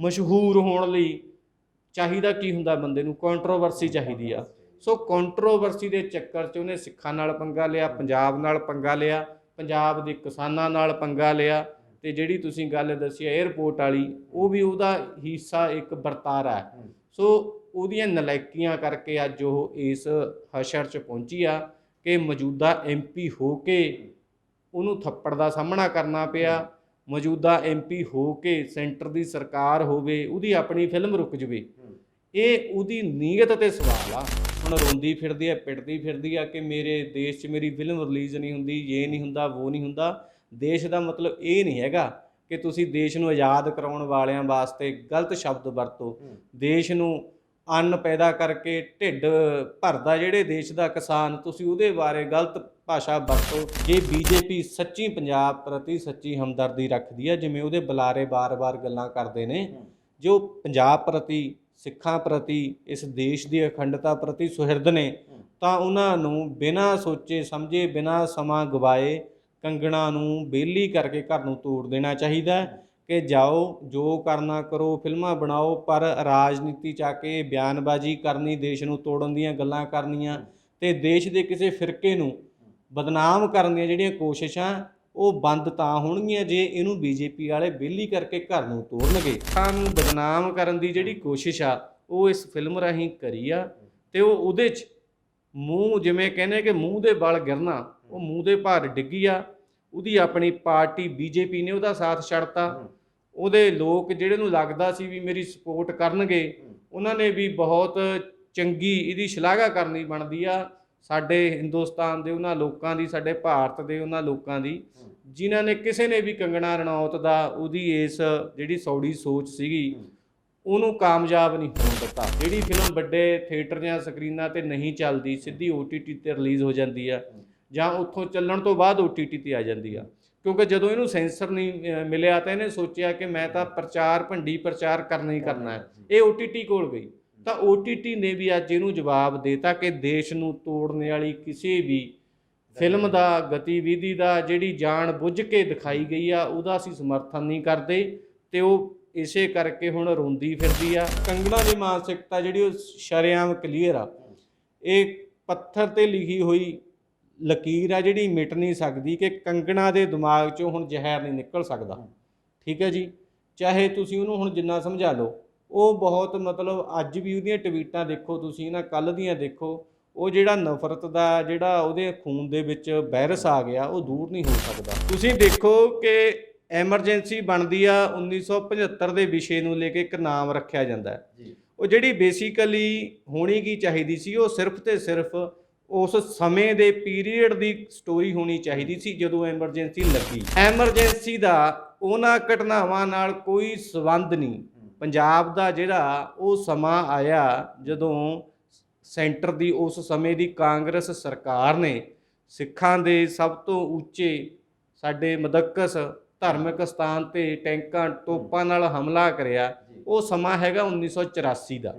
ਮਸ਼ਹੂਰ ਹੋਣ ਲਈ ਚਾਹੀਦਾ ਕੀ ਹੁੰਦਾ ਬੰਦੇ ਨੂੰ? ਕੰਟਰੋਵਰਸੀ ਚਾਹੀਦੀ ਆ। ਸੋ ਕੰਟਰੋਵਰਸੀ ਦੇ ਚੱਕਰ 'ਚ ਉਹਨੇ ਸਿੱਖਾਂ ਨਾਲ ਪੰਗਾ ਲਿਆ, ਪੰਜਾਬ ਨਾਲ ਪੰਗਾ ਲਿਆ, ਪੰਜਾਬ ਦੇ ਕਿਸਾਨਾਂ ਨਾਲ ਪੰਗਾ ਲਿਆ ਤੇ ਜਿਹੜੀ ਤੁਸੀਂ ਗੱਲ ਦੱਸੀ 에ਅਰਪੋਰਟ ਵਾਲੀ, ਉਹ ਵੀ ਉਹਦਾ ਹਿੱਸਾ ਇੱਕ ਵਰਤਾਰਾ ਹੈ। ਸੋ ਉਹਦੀਆਂ ਨਲਾਇਕੀਆਂ ਕਰਕੇ ਅੱਜ ਉਹ ਇਸ ਹਸ਼ਰ 'ਚ ਪਹੁੰਚੀ ਆ ਕਿ ਮੌਜੂਦਾ ਐਮਪੀ ਹੋ ਕੇ ਉਹਨੂੰ ਥੱਪੜ ਦਾ ਸਾਹਮਣਾ ਕਰਨਾ ਪਿਆ। ਮੌਜੂਦਾ ਐਮਪੀ ਹੋ ਕੇ ਸੈਂਟਰ ਦੀ ਸਰਕਾਰ ਹੋਵੇ ਉਹਦੀ ਆਪਣੀ ਫਿਲਮ ਰੁਕ ਜਵੇ। ਇਹ ਉਹਦੀ ਨੀਅਤ ਤੇ ਸਵਾਲ ਆ। ਹੁਣ ਰੋਂਦੀ ਫਿਰਦੀ ਆ ਪਿੱਟਦੀ ਫਿਰਦੀ ਆ ਕਿ ਮੇਰੇ ਦੇਸ਼ 'ਚ ਮੇਰੀ ਫਿਲਮ ਰਿਲੀਜ਼ ਨਹੀਂ ਹੁੰਦੀ ਇਹ ਨਹੀਂ ਹੁੰਦਾ ਉਹ ਨਹੀਂ ਹੁੰਦਾ। ਦੇਸ਼ ਦਾ ਮਤਲਬ ਇਹ ਨਹੀਂ ਹੈਗਾ ਕਿ ਤੁਸੀਂ ਦੇਸ਼ ਨੂੰ ਆਜ਼ਾਦ ਕਰਾਉਣ ਵਾਲਿਆਂ ਵਾਸਤੇ ਗਲਤ ਸ਼ਬਦ ਵਰਤੋ। ਦੇਸ਼ ਨੂੰ ਅੰਨ ਪੈਦਾ ਕਰਕੇ ਢਿੱਡ ਭਰਦਾ ਜਿਹੜੇ ਦੇਸ਼ ਦਾ ਕਿਸਾਨ ਤੁਸੀਂ ਉਹਦੇ ਬਾਰੇ ਗਲਤ ਭਾਸ਼ਾ ਵਰਤੋ ਜੇ ਬੀਜੇਪੀ ਸੱਚੀ ਪੰਜਾਬ ਪ੍ਰਤੀ ਸੱਚੀ ਹਮਦਰਦੀ ਰੱਖਦੀ ਹੈ ਜਿਵੇਂ ਉਹਦੇ ਬੁਲਾਰੇ ਬਾਰ-ਬਾਰ ਗੱਲਾਂ ਕਰਦੇ ਨੇ ਜੋ ਪੰਜਾਬ ਪ੍ਰਤੀ ਸਿੱਖਾਂ ਪ੍ਰਤੀ ਇਸ ਦੇਸ਼ ਦੀ ਅਖੰਡਤਾ ਪ੍ਰਤੀ ਸੁਹਿਰਦ ਨੇ ਤਾਂ ਉਹਨਾਂ ਨੂੰ ਬਿਨਾਂ ਸੋਚੇ ਸਮਝੇ ਬਿਨਾਂ ਸਮਾਂ ਗਵਾਏ ਕੰਗਣਾ ਨੂੰ ਬੇਲੀ ਕਰਕੇ ਘਰ ਨੂੰ ਤੋੜ ਦੇਣਾ ਚਾਹੀਦਾ ਕਿ ਜਾਓ ਜੋ ਕਰਨਾ ਕਰੋ ਫਿਲਮਾਂ ਬਣਾਓ ਪਰ ਰਾਜਨੀਤੀ ਚ ਆ ਕੇ ਬਿਆਨਬਾਜ਼ੀ ਕਰਨੀ ਦੇਸ਼ ਨੂੰ ਤੋੜਨ ਦੀਆਂ ਗੱਲਾਂ ਕਰਨੀਆਂ ਤੇ ਦੇਸ਼ ਦੇ ਕਿਸੇ ਫਿਰਕੇ ਨੂੰ ਬਦਨਾਮ ਕਰਨ ਦੀਆਂ ਜਿਹੜੀਆਂ ਕੋਸ਼ਿਸ਼ਾਂ ਉਹ ਬੰਦ ਤਾਂ ਹੋਣਗੀਆਂ ਜੇ ਇਹਨੂੰ ਬੀਜੇਪੀ ਵਾਲੇ ਬੇਲੀ ਕਰਕੇ ਘਰ ਨੂੰ ਤੋੜਨਗੇ। ਤਾਂ ਨੂੰ ਬਦਨਾਮ ਕਰਨ ਦੀ ਜਿਹੜੀ ਕੋਸ਼ਿਸ਼ ਆ, ਉਹ ਇਸ ਫਿਲਮ ਰਾਹੀਂ ਕਰੀ ਆ ਤੇ ਉਹ ਉਹਦੇ ਚ ਮੂੰਹ ਜਿਵੇਂ ਕਹਿੰਦੇ ਕਿ ਮੂੰਹ ਦੇ ਬਲ ਗਿਰਨਾ, ਉਹ ਮੂੰਹ ਦੇ ਭਾਰ ਡਿੱਗੀ ਆ, ਉਹਦੀ ਆਪਣੀ ਪਾਰਟੀ ਬੀਜੇਪੀ ਨੇ ਉਹਦਾ ਸਾਥ ਛੱਡਤਾ। ਉਹਦੇ ਲੋਕ ਜਿਹੜੇ ਨੂੰ ਲੱਗਦਾ ਸੀ ਵੀ ਮੇਰੀ ਸਪੋਰਟ ਕਰਨਗੇ, ਉਹਨਾਂ ਨੇ ਵੀ ਬਹੁਤ ਚੰਗੀ ਇਹਦੀ ਸ਼ਲਾਘਾ ਕਰਨੀ ਬਣਦੀ ਆ। ਸਾਡੇ ਹਿੰਦੁਸਤਾਨ ਦੇ ਉਹਨਾਂ ਲੋਕਾਂ ਦੀ ਸਾਡੇ ਭਾਰਤ ਦੇ ਉਹਨਾਂ ਲੋਕਾਂ ਦੀ ਜਿਨ੍ਹਾਂ ਨੇ ਕਿਸੇ ਨੇ ਵੀ ਕੰਗਣਾ ਰਣੌਤ ਦਾ ਉਹਦੀ ਇਸ ਜਿਹੜੀ ਸੌੜੀ ਸੋਚ ਸੀਗੀ ਉਹਨੂੰ ਕਾਮਯਾਬ ਨਹੀਂ ਹੋਣ ਦਿੱਤਾ। ਜਿਹੜੀ ਫਿਲਮ ਵੱਡੇ ਥੀਏਟਰ ਜਾਂ ਸਕਰੀਨਾਂ ਤੇ ਨਹੀਂ ਚੱਲਦੀ ਸਿੱਧੀ OTT ਤੇ ਰਿਲੀਜ਼ ਹੋ ਜਾਂਦੀ ਆ ਜਾਂ ਉੱਥੋਂ ਚੱਲਣ ਤੋਂ ਬਾਅਦ OTT ਤੇ ਆ ਜਾਂਦੀ ਆ। ਕਿਉਂਕਿ ਜਦੋਂ ਇਹਨੂੰ ਸੈਂਸਰ ਨਹੀਂ ਮਿਲਿਆ ਤਾਂ ਇਹਨੇ ਸੋਚਿਆ ਕਿ ਮੈਂ ਤਾਂ ਪ੍ਰਚਾਰ ਭੰਡੀ ਪ੍ਰਚਾਰ ਕਰਨਾ ਹੀ ਕਰਨਾ ਹੈ। ਇਹ OTT ਕੋਲ ਗਈ। ਤਾਂ OTT ਨੇ ਵੀ ਅੱਜ ਇਹਨੂੰ ਜਵਾਬ ਦੇਤਾ ਕਿ ਦੇਸ਼ ਨੂੰ ਤੋੜਨ ਵਾਲੀ ਕਿਸੇ ਵੀ ਫਿਲਮ ਦਾ, ਗਤੀਵਿਧੀ ਦਾ, ਜਿਹੜੀ ਜਾਣ ਬੁੱਝ ਕੇ ਦਿਖਾਈ ਗਈ ਆ, ਉਹਦਾ ਅਸੀਂ ਸਮਰਥਨ ਨਹੀਂ ਕਰਦੇ ਤੇ ਉਹ ਇਸੇ ਕਰਕੇ ਹੁਣ ਰੋਂਦੀ ਫਿਰਦੀ ਆ। ਕੰਗਣਾ ਦੀ ਮਾਨਸਿਕਤਾ ਜਿਹੜੀ ਉਹ ਸ਼ਰੇਆਮ ਕਲੀਅਰ ਆ। ਇਹ ਪੱਥਰ ਤੇ ਲਿਖੀ ਹੋਈ ਲਕੀਰ ਆ ਜਿਹੜੀ ਮਿਟ ਨਹੀਂ ਸਕਦੀ ਕਿ ਕੰਗਣਾ ਦੇ ਦਿਮਾਗ 'ਚੋਂ ਹੁਣ ਜ਼ਹਿਰ ਨਹੀਂ ਨਿਕਲ ਸਕਦਾ। ਠੀਕ ਹੈ ਜੀ? ਚਾਹੇ ਤੁਸੀਂ ਉਹਨੂੰ ਹੁਣ ਜਿੰਨਾ ਸਮਝਾ ਲਓ। ਉਹ ਬਹੁਤ ਮਤਲਬ ਅੱਜ ਵੀ ਉਹਦੀਆਂ ਟਵੀਟਾਂ ਦੇਖੋ ਤੁਸੀਂ ਨਾ ਕੱਲ ਦੀਆਂ ਦੇਖੋ ਉਹ ਜਿਹੜਾ ਨਫ਼ਰਤ ਦਾ ਜਿਹੜਾ ਉਹਦੇ ਖੂਨ ਦੇ ਵਿੱਚ ਵਾਇਰਸ ਆ ਗਿਆ ਉਹ ਦੂਰ ਨਹੀਂ ਹੋ ਸਕਦਾ। ਤੁਸੀਂ ਦੇਖੋ ਕਿ ਐਮਰਜੈਂਸੀ ਬਣਦੀ ਆ 1975 ਦੇ ਵਿਸ਼ੇ ਨੂੰ ਲੈ ਕੇ ਇੱਕ ਨਾਮ ਰੱਖਿਆ ਜਾਂਦਾ। ਹੈ ਉਹ ਜਿਹੜੀ ਬੇਸਿਕਲੀ ਹੋਣੀ ਕੀ ਚਾਹੀਦੀ ਸੀ ਉਹ ਸਿਰਫ ਤੇ ਸਿਰਫ ਉਸ ਸਮੇਂ ਦੇ ਪੀਰੀਅਡ ਦੀ ਸਟੋਰੀ ਹੋਣੀ ਚਾਹੀਦੀ ਸੀ ਜਦੋਂ ਐਮਰਜੈਂਸੀ ਲੱਗੀ। ਐਮਰਜੈਂਸੀ ਦਾ ਉਹਨਾਂ ਘਟਨਾਵਾਂ ਨਾਲ ਕੋਈ ਸਬੰਧ ਨਹੀਂ। ਪੰਜਾਬ ਦਾ ਜਿਹੜਾ ਉਹ ਸਮਾਂ ਆਇਆ ਜਦੋਂ ਸੈਂਟਰ ਦੀ ਉਸ ਸਮੇਂ ਦੀ ਕਾਂਗਰਸ ਸਰਕਾਰ ਨੇ ਸਿੱਖਾਂ ਦੇ ਸਭ ਤੋਂ ਉੱਚੇ ਸਾਡੇ ਮਦਕਸ ਧਾਰਮਿਕ ਸਥਾਨ ਤੇ ਟੈਂਕਾਂ, ਟੋਪਾਂ ਨਾਲ ਹਮਲਾ ਕਰਿਆ, ਉਹ ਸਮਾਂ ਹੈਗਾ 1984 ਦਾ।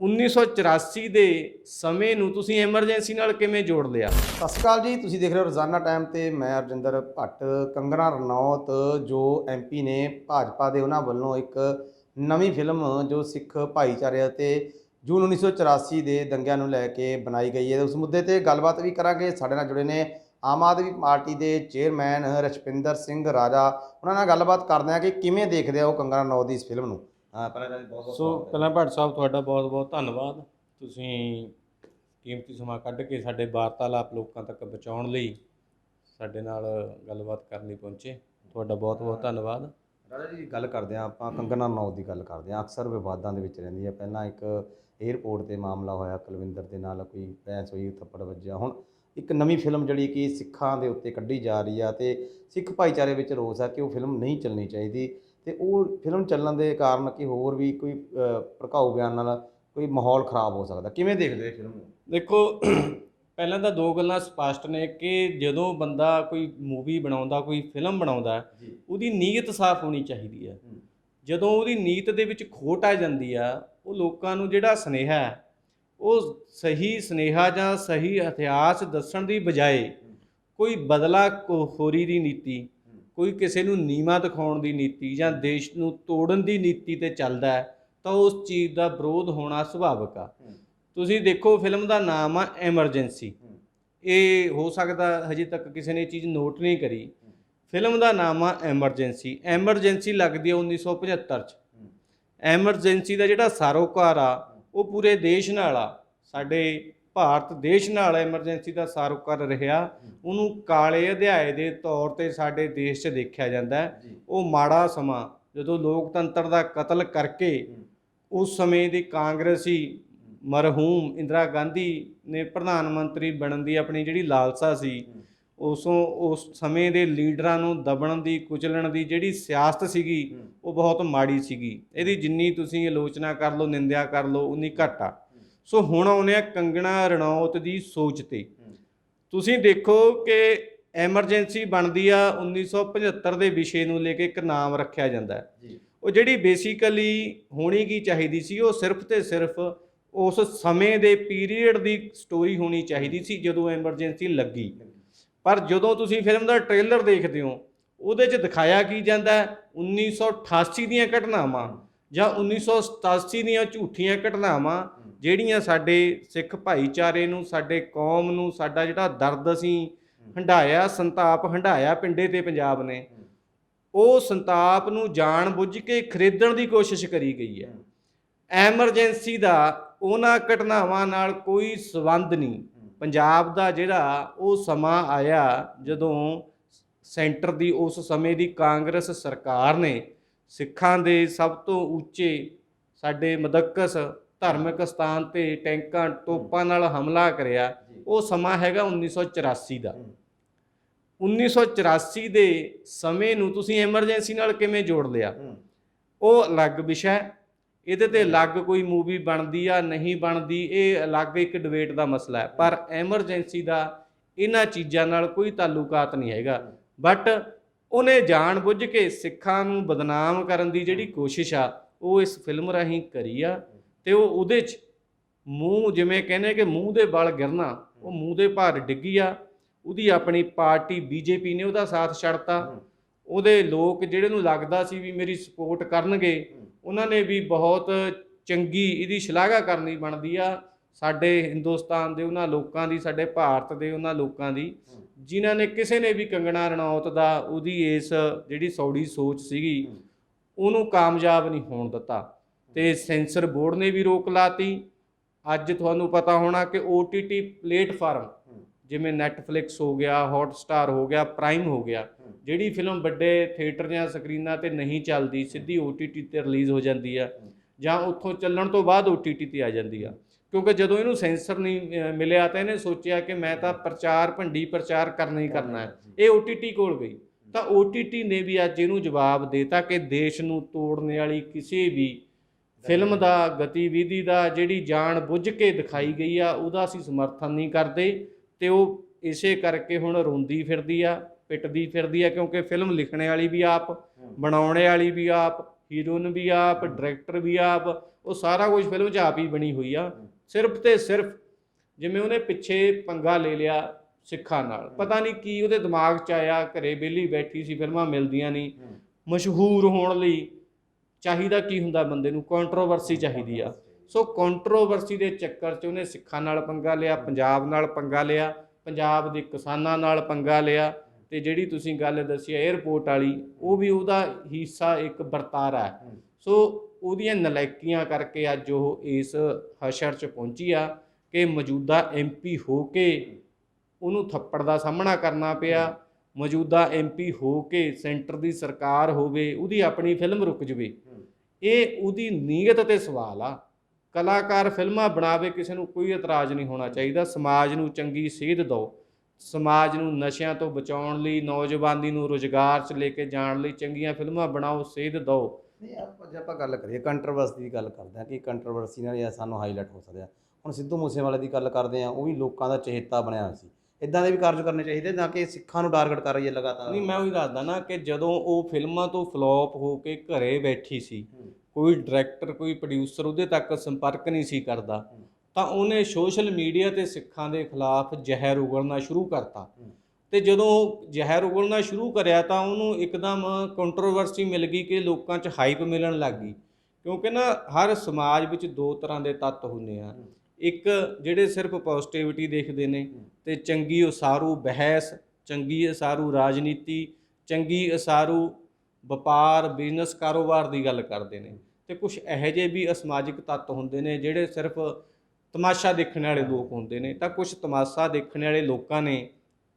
1984 ਦੇ ਸਮੇਂ ਨੂੰ ਤੁਸੀਂ ਐਮਰਜੈਂਸੀ ਨਾਲ ਕਿਵੇਂ ਜੋੜ ਲਿਆ? ਸਤਿ ਸ਼੍ਰੀ ਅਕਾਲ ਜੀ। ਤੁਸੀਂ ਦੇਖ ਰਹੇ ਹੋ ਰੋਜ਼ਾਨਾ ਟਾਈਮ ਤੇ ਮੈਂ ਅਰਜਿੰਦਰ ਭੱਟ। ਕੰਗਣਾ ਰਣੌਤ, ਜੋ ਐਮਪੀ ਨੇ ਭਾਜਪਾ ਦੇ ਉਹਨਾਂ ਵੱਲੋਂ ਇੱਕ ਨਵੀਂ ਫਿਲਮ ਜੋ ਸਿੱਖ ਭਾਈਚਾਰੇ ਅਤੇ ਜੂਨ 1984 ਦੇ ਦੰਗਿਆਂ ਨੂੰ ਲੈ ਕੇ ਬਣਾਈ ਗਈ ਹੈ। ਉਸ ਮੁੱਦੇ ਤੇ ਗੱਲਬਾਤ ਵੀ ਕਰਾਂਗੇ। ਸਾਡੇ ਨਾਲ ਜੁੜੇ ਨੇ ਆਮ ਆਦਮੀ ਪਾਰਟੀ ਦੇ ਚੇਅਰਮੈਨ ਰਛਪਿੰਦਰ ਸਿੰਘ ਰਾਜਾ। ਉਹਨਾਂ ਨਾਲ ਗੱਲਬਾਤ ਕਰਦੇ ਆ ਕਿ ਕਿਵੇਂ ਦੇਖਦੇ ਆ ਉਹ ਕੰਗਣਾ ਰਣੌਤ ਦੀ ਇਸ ਫਿਲਮ ਨੂੰ? ਹਾਂ ਪਹਿਲਾਂ ਤਾਂ ਬਹੁਤ ਬਹੁਤ ਸੋ ਪਹਿਲਾਂ ਭੱਟ ਸਾਹਿਬ ਤੁਹਾਡਾ ਬਹੁਤ-ਬਹੁਤ ਧੰਨਵਾਦ। ਤੁਸੀਂ ਕੀਮਤੀ ਸਮਾਂ ਕੱਢ ਕੇ ਸਾਡੇ ਵਾਰਤਾਲਾਪ ਲੋਕਾਂ ਤੱਕ ਪਹੁੰਚਾਉਣ ਲਈ ਸਾਡੇ ਨਾਲ ਗੱਲਬਾਤ ਕਰਨ ਲਈ ਪਹੁੰਚੇ। ਤੁਹਾਡਾ ਬਹੁਤ-ਬਹੁਤ ਧੰਨਵਾਦ। ਰਾਜਾ ਜੀ ਗੱਲ ਕਰਦੇ ਆ ਆਪਾਂ ਕੰਗਨਾ ਰਣੌਤ ਦੀ ਗੱਲ ਕਰਦੇ ਆ ਅਕਸਰ ਵਿਵਾਦਾਂ ਦੇ ਵਿੱਚ ਰਹਿੰਦੀ ਹੈ। ਪਹਿਲਾਂ ਇੱਕ 에ਅਰਪੋਰਟ ਤੇ ਮਾਮਲਾ ਹੋਇਆ ਕੁਲਵਿੰਦਰ ਦੇ ਨਾਲ ਕੋਈ ਬਹਿਸ ਹੋਈ ਥੱਪੜ ਵੱਜਿਆ। ਹੁਣ ਇੱਕ ਨਵੀਂ ਫਿਲਮ ਜਿਹੜੀ ਕਿ ਸਿੱਖਾਂ ਦੇ ਉੱਤੇ ਕੱਢੀ ਜਾ ਰਹੀ ਆ ਤੇ ਸਿੱਖ ਭਾਈਚਾਰੇ ਵਿੱਚ ਰੋਸ ਆ ਕਿ ਉਹ ਫਿਲਮ ਨਹੀਂ ਚੱਲਣੀ ਚਾਹੀਦੀ। ਤੇ ਉਹ ਫਿਲਮ ਚੱਲਣ ਦੇ ਕਾਰਨ ਕਿ ਹੋਰ ਵੀ ਕੋਈ ਭੜਕਾਊ ਬਿਆਨ ਨਾਲ ਕੋਈ ਮਾਹੌਲ ਖਰਾਬ ਹੋ ਸਕਦਾ। ਕਿਵੇਂ ਦੇਖਦੇ ਹੋ ਇਹ ਫਿਲਮ ਨੂੰ? ਦੇਖੋ ਪਹਿਲਾਂ ਤਾਂ ਦੋ ਗੱਲਾਂ ਸਪਸ਼ਟ ਨੇ ਕਿ ਜਦੋਂ ਬੰਦਾ ਕੋਈ ਮੂਵੀ ਬਣਾਉਂਦਾ ਕੋਈ ਫਿਲਮ ਬਣਾਉਂਦਾ ਉਹਦੀ ਨੀਅਤ ਸਾਫ਼ ਹੋਣੀ ਚਾਹੀਦੀ ਹੈ। ਜਦੋਂ ਉਹਦੀ ਨੀਅਤ ਦੇ ਵਿੱਚ ਖੋਟ ਆ ਜਾਂਦੀ ਆ ਉਹ ਲੋਕਾਂ ਨੂੰ ਜਿਹੜਾ ਸਨੇਹਾ ਹੈ ਉਹ ਸਹੀ ਸਨੇਹਾ ਜਾਂ ਸਹੀ ਇਤਿਹਾਸ ਦੱਸਣ ਦੀ ਬਜਾਏ ਕੋਈ ਬਦਲਾ ਖੋਰੀ ਦੀ ਨੀਤੀ ਕੋਈ ਕਿਸੇ ਨੂੰ ਨੀਵਾ ਦਿਖਾਉਣ ਦੀ ਨੀਤੀ ਜਾਂ ਦੇਸ਼ ਨੂੰ ਤੋੜਨ ਦੀ ਨੀਤੀ ਤੇ ਚੱਲਦਾ ਹੈ ਤਾਂ ਉਸ ਚੀਜ਼ ਦਾ ਵਿਰੋਧ ਹੋਣਾ ਸੁਭਾਵਿਕ ਆ। ਤੁਸੀਂ ਦੇਖੋ ਫਿਲਮ ਦਾ ਨਾਮ ਆ ਐਮਰਜੈਂਸੀ। ਇਹ ਹੋ ਸਕਦਾ ਹਜੇ ਤੱਕ ਕਿਸੇ ਨੇ ਇਹ ਚੀਜ਼ ਨੋਟ ਨਹੀਂ ਕਰੀ। ਫਿਲਮ ਦਾ ਨਾਮ ਆ ਐਮਰਜੈਂਸੀ। ਐਮਰਜੈਂਸੀ ਲੱਗਦੀ ਆ 1975 ਚ। ਐਮਰਜੈਂਸੀ ਦਾ ਜਿਹੜਾ ਸਾਰੋਕਾਰ ਆ ਉਹ ਪੂਰੇ ਦੇਸ਼ ਨਾਲ ਆ। ਸਾਡੇ ਭਾਰਤ ਦੇਸ਼ ਨਾਲ ਐਮਰਜੈਂਸੀ ਦਾ ਸਾਰੋਕਾਰ ਰਿਹਾ ਉਹਨੂੰ ਕਾਲੇ ਅਧਿਆਏ ਦੇ ਤੌਰ ਤੇ ਸਾਡੇ ਦੇਸ਼ 'ਚ ਦੇਖਿਆ ਜਾਂਦਾ ਉਹ ਮਾੜਾ ਸਮਾਂ ਜਦੋਂ ਲੋਕਤੰਤਰ ਦਾ ਕਤਲ ਕਰਕੇ ਉਸ ਸਮੇਂ ਦੀ ਕਾਂਗਰਸੀ ਮਰਹੂਮ ਇੰਦਰਾ ਗਾਂਧੀ ਨੇ ਪ੍ਰਧਾਨ ਮੰਤਰੀ ਬਣਨ ਦੀ ਆਪਣੀ ਜਿਹੜੀ ਲਾਲਸਾ ਸੀ ਉਸੋਂ ਉਸ ਸਮੇਂ ਦੇ ਲੀਡਰਾਂ ਨੂੰ ਦਬਣ ਦੀ ਕੁਚਲਣ ਦੀ ਜਿਹੜੀ ਸਿਆਸਤ ਸੀਗੀ ਉਹ ਬਹੁਤ ਮਾੜੀ ਸੀਗੀ। ਇਹਦੀ ਜਿੰਨੀ ਤੁਸੀਂ ਆਲੋਚਨਾ ਕਰ ਲਓ ਨਿੰਦਿਆ ਕਰ ਲਓ ਉਨੀ ਘੱਟ ਸੋ ਹੁਣ ਆਉਂਦੇ ਆ ਕੰਗਣਾ ਰਣੌਤ ਦੀ ਸੋਚ ਤੇ। ਤੁਸੀਂ ਦੇਖੋ ਕਿ ਐਮਰਜੈਂਸੀ ਬਣਦੀ ਆ 1975 ਦੇ ਵਿਸ਼ੇ ਨੂੰ ਲੈ ਕੇ ਇੱਕ ਨਾਮ ਰੱਖਿਆ ਜਾਂਦਾ ਹੈ। ਉਹ ਜਿਹੜੀ ਬੇਸਿਕਲੀ ਹੋਣੀ ਕੀ ਚਾਹੀਦੀ ਸੀ ਉਹ ਸਿਰਫ ਤੇ ਸਿਰਫ ਉਸ ਸਮੇਂ ਦੇ ਪੀਰੀਅਡ ਦੀ ਸਟੋਰੀ ਹੋਣੀ ਚਾਹੀਦੀ ਸੀ ਜਦੋਂ ਐਮਰਜੈਂਸੀ ਲੱਗੀ। ਪਰ ਜਦੋਂ ਤੁਸੀਂ ਫਿਲਮ ਦਾ ਟ੍ਰੇਲਰ ਦੇਖਦੇ ਹੋ ਉਹਦੇ 'ਚ ਦਿਖਾਇਆ ਕੀ ਜਾਂਦਾ ਹੈ? 1988 ਦੀਆਂ ਘਟਨਾਵਾਂ ਜਾਂ 1987 ਦੀਆਂ ਝੂਠੀਆਂ ਘਟਨਾਵਾਂ ਜਿਹੜੀਆਂ ਸਾਡੇ ਸਿੱਖ ਭਾਈਚਾਰੇ ਨੂੰ ਸਾਡੇ ਕੌਮ ਨੂੰ ਸਾਡਾ ਜਿਹੜਾ ਦਰਦ ਅਸੀਂ ਹੰਡਾਇਆ ਸੰਤਾਪ ਹੰਡਾਇਆ ਪਿੰਡੇ ਤੇ ਪੰਜਾਬ ਨੇ ਉਹ ਸੰਤਾਪ ਨੂੰ ਜਾਣ ਬੁੱਝ ਕੇ ਖਰੀਦਣ ਦੀ ਕੋਸ਼ਿਸ਼ ਕਰੀ ਗਈ ਹੈ। ਐਮਰਜੈਂਸੀ ਦਾ ਉਹਨਾਂ ਘਟਨਾਵਾਂ ਨਾਲ ਕੋਈ ਸਬੰਧ ਨਹੀਂ। ਪੰਜਾਬ ਦਾ ਜਿਹੜਾ ਉਹ ਸਮਾਂ ਆਇਆ ਜਦੋਂ ਸੈਂਟਰ ਦੀ ਉਸ ਸਮੇਂ ਦੀ ਕਾਂਗਰਸ ਸਰਕਾਰ ਨੇ ਸਿੱਖਾਂ ਦੇ ਸਭ ਤੋਂ ਉੱਚੇ ਸਾਡੇ ਮਦਕਸ ਧਾਰਮਿਕ ਸਥਾਨ ਤੇ ਟੈਂਕਾਂ ਤੋਪਾਂ ਨਾਲ ਹਮਲਾ ਕਰਿਆ ਉਹ ਸਮਾਂ ਹੈਗਾ 1984 ਦਾ। 1984 ਦੇ ਸਮੇਂ ਨੂੰ ਤੁਸੀਂ ਐਮਰਜੈਂਸੀ ਨਾਲ ਕਿਵੇਂ ਜੋੜ ਲਿਆ? ਉਹ ਅਲੱਗ ਵਿਸ਼ਾ ਹੈ। ਇਹਦੇ ਤੇ ਅਲੱਗ ਕੋਈ ਮੂਵੀ ਬਣਦੀ ਆ ਨਹੀਂ ਬਣਦੀ ਇਹ ਅਲੱਗ ਇੱਕ ਡਿਬੇਟ ਦਾ ਮਸਲਾ ਹੈ। ਪਰ ਐਮਰਜੈਂਸੀ ਦਾ ਇਹਨਾਂ ਚੀਜ਼ਾਂ ਨਾਲ ਕੋਈ ਤਾਲੁਕਾਤ ਨਹੀਂ ਹੈਗਾ। ਬਟ ਉਹਨੇ ਜਾਣ ਬੁੱਝ ਕੇ ਸਿੱਖਾਂ ਨੂੰ ਬਦਨਾਮ ਕਰਨ ਦੀ ਜਿਹੜੀ ਕੋਸ਼ਿਸ਼ ਆ ਉਹ ਇਸ ਫਿਲਮ ਰਾਹੀਂ ਕਰੀ ਆ। ਤੇ ਉਹ ਉਹਦੇ 'ਚ ਮੂੰਹ ਜਿਵੇਂ ਕਹਿੰਦੇ ਕਿ ਮੂੰਹ ਦੇ ਬਲ ਗਿਰਨਾ ਉਹ ਮੂੰਹ ਦੇ ਭਾਰ ਡਿੱਗੀ ਆ ਉਹਦੀ ਆਪਣੀ ਪਾਰਟੀ ਬੀਜੇਪੀ ਨੇ ਉਹਦਾ ਸਾਥ ਛੱਡਤਾ। ਉਹਦੇ ਲੋਕ ਜਿਹੜੇ ਨੂੰ ਲੱਗਦਾ ਸੀ ਵੀ ਮੇਰੀ ਸਪੋਰਟ ਕਰਨਗੇ ਉਹਨਾਂ ਨੇ ਵੀ ਬਹੁਤ ਚੰਗੀ ਇਹਦੀ ਸ਼ਲਾਘਾ ਕਰਨੀ ਬਣਦੀ ਆ ਸਾਡੇ ਹਿੰਦੁਸਤਾਨ ਦੇ ਉਹਨਾਂ ਲੋਕਾਂ ਦੀ ਸਾਡੇ ਭਾਰਤ ਦੇ ਉਹਨਾਂ ਲੋਕਾਂ ਦੀ ਜਿਨ੍ਹਾਂ ਨੇ ਕਿਸੇ ਨੇ ਵੀ ਕੰਗਣਾ ਰਣੌਤ ਦਾ ਉਹਦੀ ਇਸ ਜਿਹੜੀ ਸੌੜੀ ਸੋਚ ਸੀਗੀ ਉਹਨੂੰ ਕਾਮਯਾਬ ਨਹੀਂ ਹੋਣ ਦਿੱਤਾ। ਤੇ ਸੈਂਸਰ ਬੋਰਡ ਨੇ ਵੀ ਰੋਕ ਲਾਤੀ। ਅੱਜ ਤੁਹਾਨੂੰ ਪਤਾ ਹੋਣਾ ਕਿ OTT ਪਲੇਟਫਾਰਮ, ਜਿਵੇਂ Netflix ਹੋ ਗਿਆ Hotstar ਹੋ ਗਿਆ Prime ਹੋ ਗਿਆ, ਜਿਹੜੀ ਫਿਲਮ ਵੱਡੇ ਥੀਏਟਰ ਜਾਂ ਸਕਰੀਨਾਂ ਤੇ ਨਹੀਂ ਚੱਲਦੀ, ਸਿੱਧੀ OTT ਤੇ ਰਿਲੀਜ਼ ਹੋ ਜਾਂਦੀ ਆ, ਜਾਂ ਉੱਥੋਂ ਚੱਲਣ ਤੋਂ ਬਾਅਦ OTT ਤੇ ਆ ਜਾਂਦੀ ਆ। ਕਿਉਂਕਿ ਜਦੋਂ ਇਹਨੂੰ ਸੈਂਸਰ ਨਹੀਂ ਮਿਲਿਆ ਤਾਂ ਇਹਨੇ ਸੋਚਿਆ ਕਿ ਮੈਂ ਤਾਂ ਪ੍ਰਚਾਰ, ਭੰਡੀ ਪ੍ਰਚਾਰ ਕਰਨਾ ਹੀ ਕਰਨਾ ਹੈ। ਇਹ OTT ਕੋਲ ਗਈ। ਤਾਂ OTT ਨੇ ਵੀ ਅੱਜ ਇਹਨੂੰ ਜਵਾਬ ਦੇਤਾ ਕਿ ਦੇਸ਼ ਨੂੰ ਤੋੜਨ ਵਾਲੀ ਕਿਸੇ ਵੀ ਫਿਲਮ ਦਾ ਗਤੀਵਿਧੀ ਦਾ ਜਿਹੜੀ ਜਾਣ ਬੁੱਝ ਕੇ ਦਿਖਾਈ ਗਈ ਆ ਉਹਦਾ ਅਸੀਂ ਸਮਰਥਨ ਨਹੀਂ ਕਰਦੇ ਤੇ ਉਹ ਇਸੇ ਕਰਕੇ ਹੁਣ ਰੋਂਦੀ ਫਿਰਦੀ ਆ ਪਿੱਟਦੀ ਫਿਰਦੀ ਆ ਕਿਉਂਕਿ ਫਿਲਮ ਲਿਖਣ ਵਾਲੀ ਵੀ ਆਪ ਬਣਾਉਣ ਵਾਲੀ ਵੀ ਆਪ ਹੀਰੋਇਨ ਵੀ ਆਪ ਡਾਇਰੈਕਟਰ ਵੀ ਆਪ ਉਹ ਸਾਰਾ ਕੁਝ ਫਿਲਮ 'ਚ ਆਪ ਹੀ ਬਣੀ ਹੋਈ ਆ। ਸਿਰਫ ਤੇ ਸਿਰਫ ਜਿਵੇਂ ਉਹਨੇ ਪਿੱਛੇ ਪੰਗਾ ਲੈ ਲਿਆ ਸਿੱਖਾਂ ਨਾਲ। ਪਤਾ ਨਹੀਂ ਕੀ ਉਹਦੇ ਦਿਮਾਗ 'ਚ ਆਇਆ ਘਰੇ ਬੇਲੀ ਬੈਠੀ ਸੀ ਫਿਲਮਾਂ ਮਿਲਦੀਆਂ ਨਹੀਂ। ਮਸ਼ਹੂਰ ਹੋਣ ਲਈ ਚਾਹੀਦਾ ਕੀ ਹੁੰਦਾ ਬੰਦੇ ਨੂੰ? ਕੰਟਰੋਵਰਸੀ ਚਾਹੀਦੀ ਆ। ਸੋ ਕੰਟਰੋਵਰਸੀ ਦੇ ਚੱਕਰ 'ਚ ਉਹਨੇ ਸਿੱਖਾਂ ਨਾਲ ਪੰਗਾ ਲਿਆ, ਪੰਜਾਬ ਨਾਲ ਪੰਗਾ ਲਿਆ, ਪੰਜਾਬ ਦੇ ਕਿਸਾਨਾਂ ਨਾਲ ਪੰਗਾ ਲਿਆ ਤੇ ਜਿਹੜੀ ਤੁਸੀਂ ਗੱਲ ਦੱਸੀ 에ਅਰਪੋਰਟ ਵਾਲੀ, ਉਹ ਵੀ ਉਹਦਾ ਹਿੱਸਾ ਇੱਕ ਵਰਤਾਰਾ ਹੈ। ਸੋ ਉਹਦੀਆਂ ਨਲਾਇਕੀਆਂ ਕਰਕੇ ਅੱਜ ਉਹ ਇਸ ਹਸ਼ਰ 'ਚ ਪਹੁੰਚੀ ਆ ਕਿ ਮੌਜੂਦਾ ਐਮਪੀ ਹੋ ਕੇ ਉਹਨੂੰ ਥੱਪੜ ਦਾ ਸਾਹਮਣਾ ਕਰਨਾ ਪਿਆ। ਮੌਜੂਦਾ ਐਮਪੀ ਹੋ ਕੇ ਸੈਂਟਰ ਦੀ ਸਰਕਾਰ ਹੋਵੇ, ਉਹਦੀ ਆਪਣੀ ਫਿਲਮ ਰੁਕ ਜਵੇ। ਇਹ ਉਹਦੀ ਨੀਅਤ ਤੇ ਸਵਾਲ ਆ। ਕਲਾਕਾਰ ਫਿਲਮਾਂ ਬਣਾਵੇ ਕਿਸੇ ਨੂੰ ਕੋਈ ਇਤਰਾਜ਼ ਨਹੀਂ ਹੋਣਾ ਚਾਹੀਦਾ। ਸਮਾਜ ਨੂੰ ਚੰਗੀ ਸੇਧ ਦਿਓ। ਸਮਾਜ ਨੂੰ ਨਸ਼ਿਆਂ ਤੋਂ ਬਚਾਉਣ ਲਈ, ਨੌਜਵਾਨੀ ਨੂੰ ਰੁਜ਼ਗਾਰ 'ਚ ਲੈ ਕੇ ਜਾਣ ਲਈ ਚੰਗੀਆਂ ਫਿਲਮਾਂ ਬਣਾਓ, ਸੇਧ ਦਿਓ। ਨਹੀਂ, ਆਪਾਂ ਜੇ ਆਪਾਂ ਗੱਲ ਕਰੀਏ ਕੰਟਰੋਵਰਸੀ ਦੀ ਗੱਲ ਕਰਦੇ ਹਾਂ ਕਿ ਕੰਟਰੋਵਰਸੀ ਨਾਲ ਇਹ ਸਾਨੂੰ ਹਾਈਲਾਈਟ ਹੋ ਸਕਦਾ ਹੁਣ ਸਿੱਧੂ ਮੂਸੇਵਾਲੇ ਦੀ ਗੱਲ ਕਰਦੇ ਹਾਂ, ਉਹ ਵੀ ਲੋਕਾਂ ਦਾ ਚਹੇਤਾ ਬਣਿਆ ਹੋਇਆ ਸੀ। ਇਦਾਂ ਦੇ ਵੀ ਕਾਰਜ ਕਰਨੇ ਚਾਹੀਦੇ ਤਾਂ ਕਿ ਸਿੱਖਾਂ ਨੂੰ ਟਾਰਗੇਟ ਕਰ ਰਹੀ ਹੈ ਲਗਾਤਾਰ। ਨਹੀਂ ਮੈਂ ਉਹੀ ਦੱਸਦਾ ਨਾ ਕਿ ਜਦੋਂ ਉਹ ਫਿਲਮਾਂ ਤੋਂ ਫਲॉप ਹੋ ਕੇ ਘਰੇ ਬੈਠੀ ਸੀ ਕੋਈ ਡਾਇਰੈਕਟਰ ਕੋਈ ਪ੍ਰੋਡਿਊਸਰ ਉਹਦੇ ਤੱਕ ਸੰਪਰਕ ਨਹੀਂ ਸੀ ਕਰਦਾ ਤਾਂ ਉਹਨੇ ਸੋਸ਼ਲ ਮੀਡੀਆ ਤੇ ਸਿੱਖਾਂ ਦੇ ਖਿਲਾਫ ਜ਼ਹਿਰ ਉਗਲਣਾ ਸ਼ੁਰੂ ਕਰਤਾ। ਤੇ ਜਦੋਂ ਉਹ ਜ਼ਹਿਰ ਉਗਲਣਾ ਸ਼ੁਰੂ ਕਰਿਆ ਤਾਂ ਉਹਨੂੰ ਇੱਕਦਮ ਕੰਟਰੋਵਰਸੀ ਮਿਲ ਗਈ ਕਿ ਲੋਕਾਂ 'ਚ ਹਾਈਪ ਮਿਲਣ ਲੱਗ ਗਈ। ਕਿਉਂਕਿ ਨਾ ਹਰ ਸਮਾਜ ਵਿੱਚ ਦੋ ਤਰ੍ਹਾਂ ਦੇ ਤੱਤ ਹੁੰਦੇ ਆ। ਇੱਕ ਜਿਹੜੇ ਸਿਰਫ ਪੋਜ਼ਿਟਿਵਿਟੀ ਦੇਖਦੇ ਨੇ ਤੇ ਚੰਗੀ ਉਸਾਰੂ ਬਹਿਸ ਚੰਗੀ ਉਸਾਰੂ ਰਾਜਨੀਤੀ ਚੰਗੀ ਉਸਾਰੂ ਵਪਾਰ ਬਿਜ਼ਨਸ ਕਾਰੋਬਾਰ ਦੀ ਗੱਲ ਕਰਦੇ ਨੇ। ਤੇ ਕੁਝ ਇਹੋ ਜਿਹੇ ਵੀ ਅਸਮਾਜਿਕ ਤੱਤ ਹੁੰਦੇ ਨੇ ਜਿਹੜੇ ਸਿਰਫ ਤਮਾਸ਼ਾ ਦੇਖਣ ਵਾਲੇ ਲੋਕ ਹੁੰਦੇ ਨੇ। ਤਾਂ ਕੁਝ ਤਮਾਸ਼ਾ ਦੇਖਣ ਵਾਲੇ ਲੋਕਾਂ ਨੇ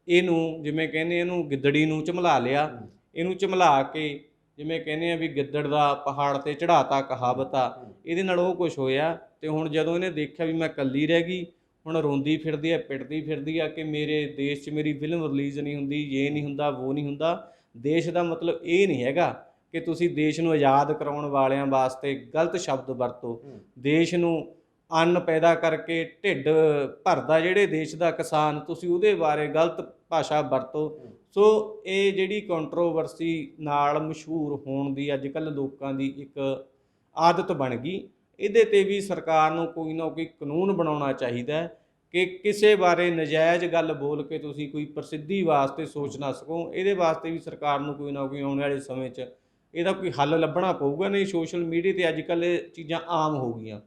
ਇਹਨੂੰ ਜਿਵੇਂ ਕਹਿੰਦੇ ਇਹਨੂੰ ਗਿੱਦੜੀ ਨੂੰ ਝਮਲਾ ਲਿਆ। ਇਹਨੂੰ ਝਮਲਾ ਕੇ ਜਿਵੇਂ ਕਹਿੰਦੇ ਆ ਵੀ ਗਿੱਦੜ ਦਾ ਪਹਾੜ ਤੇ ਚੜਾਤਾ ਕਹਾਵਤ ਆ ਇਹਦੇ ਨਾਲ ਉਹ ਕੁਝ ਹੋਇਆ ਤੇ ਹੁਣ ਜਦੋਂ ਇਹਨੇ ਦੇਖਿਆ ਵੀ ਮੈਂ ਇਕੱਲੀ ਰਹਿ ਗਈ ਹੁਣ ਰੋਂਦੀ ਫਿਰਦੀ ਆ ਪਿੱਟਦੀ ਫਿਰਦੀ ਆ ਕਿ ਮੇਰੇ ਦੇਸ਼ 'ਚ ਮੇਰੀ ਫਿਲਮ ਰਿਲੀਜ਼ ਨਹੀਂ ਹੁੰਦੀ ਇਹ ਨਹੀਂ ਹੁੰਦਾ ਉਹ ਨਹੀਂ ਹੁੰਦਾ ਦੇਸ਼ ਦਾ ਮਤਲਬ ਇਹ ਨਹੀਂ ਹੈਗਾ ਕਿ ਤੁਸੀਂ ਦੇਸ਼ ਨੂੰ ਆਜ਼ਾਦ ਕਰਾਉਣ ਵਾਲਿਆਂ ਵਾਸਤੇ ਗਲਤ ਸ਼ਬਦ ਵਰਤੋ। ਦੇਸ਼ ਨੂੰ ਅੰਨ ਪੈਦਾ ਕਰਕੇ ਢਿੱਡ ਭਰਦਾ ਜਿਹੜੇ ਦੇਸ਼ ਦਾ ਕਿਸਾਨ, ਤੁਸੀਂ ਉਹਦੇ ਬਾਰੇ ਗਲਤ ਭਾਸ਼ਾ ਵਰਤੋ। ਸੋ ਇਹ ਜਿਹੜੀ ਕੰਟਰੋਵਰਸੀ ਨਾਲ ਮਸ਼ਹੂਰ ਹੋਣ ਦੀ ਅੱਜ ਕੱਲ ਲੋਕਾਂ ਦੀ ਇੱਕ ਆਦਤ ਬਣ ਗਈ। ਇਹਦੇ ਤੇ ਵੀ ਸਰਕਾਰ ਨੂੰ ਕੋਈ ਨਾ ਕੋਈ ਕਾਨੂੰਨ ਬਣਾਉਣਾ ਚਾਹੀਦਾ ਹੈ ਕਿ ਕਿਸੇ ਬਾਰੇ ਨਜਾਇਜ਼ ਗੱਲ ਬੋਲ ਕੇ ਤੁਸੀਂ ਕੋਈ ਪ੍ਰਸਿੱਧੀ ਵਾਸਤੇ ਸੋਚ ਨਾ ਸਕੋ। ਇਹਦੇ ਵਾਸਤੇ ਵੀ ਸਰਕਾਰ ਨੂੰ ਕੋਈ ਨਾ ਕੋਈ ਆਉਣ ਵਾਲੇ ਸਮੇਂ 'ਚ ਇਹਦਾ ਕੋਈ ਹੱਲ ਲੱਭਣਾ ਪਊਗਾ। ਨਹੀਂ, ਸੋਸ਼ਲ ਮੀਡੀਆ ਤੇ ਅੱਜ ਕੱਲ ਇਹ ਚੀਜ਼ਾਂ ਆਮ ਹੋ ਗਈਆਂ।